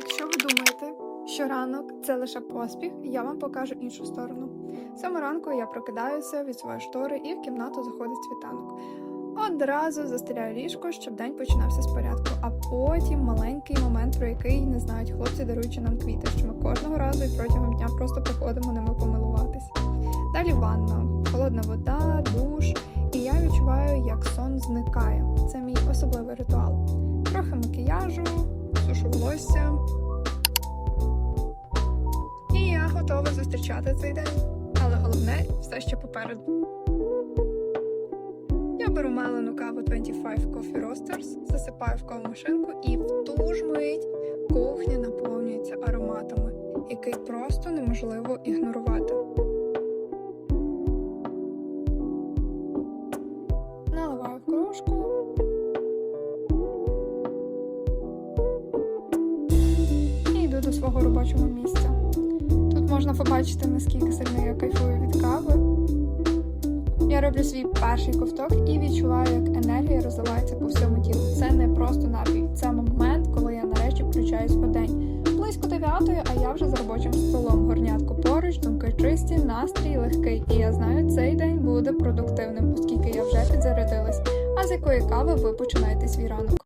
Якщо ви думаєте, що ранок це лише поспіх, я вам покажу іншу сторону. Саме ранку я прокидаюся від своєї штори і в кімнату заходить світанок. Одразу застеляю ліжко, щоб день починався з порядку, а потім маленький момент, про який не знають хлопці, даруючи нам квіти, що ми кожного разу і протягом дня просто приходимо ними помилуватись. Далі ванна, холодна вода, душ, і я відчуваю, як сон зникає. Це мій особливий ритуал. Трохи макіяжу, сушу волосся. Готова зустрічати цей день. Але головне все ще попереду. Я беру мелену каву 25 Coffee Roasters, засипаю в кавомашинку і в ту ж мить кухня наповнюється ароматами, який просто неможливо ігнорувати. Наливаю в кружку. І йду до свого робочого місця. Можна побачити, наскільки сильно я кайфую від кави. Я роблю свій перший ковток і відчуваю, як енергія розливається по всьому тілу. Це не просто напій, це момент, коли я нарешті включаюсь у день. Близько дев'ятої, а я вже за робочим столом. Горнятко поруч, думки чисті, настрій легкий. І я знаю, цей день буде продуктивним, оскільки я вже підзарядилась. А з якої кави ви починаєте свій ранок?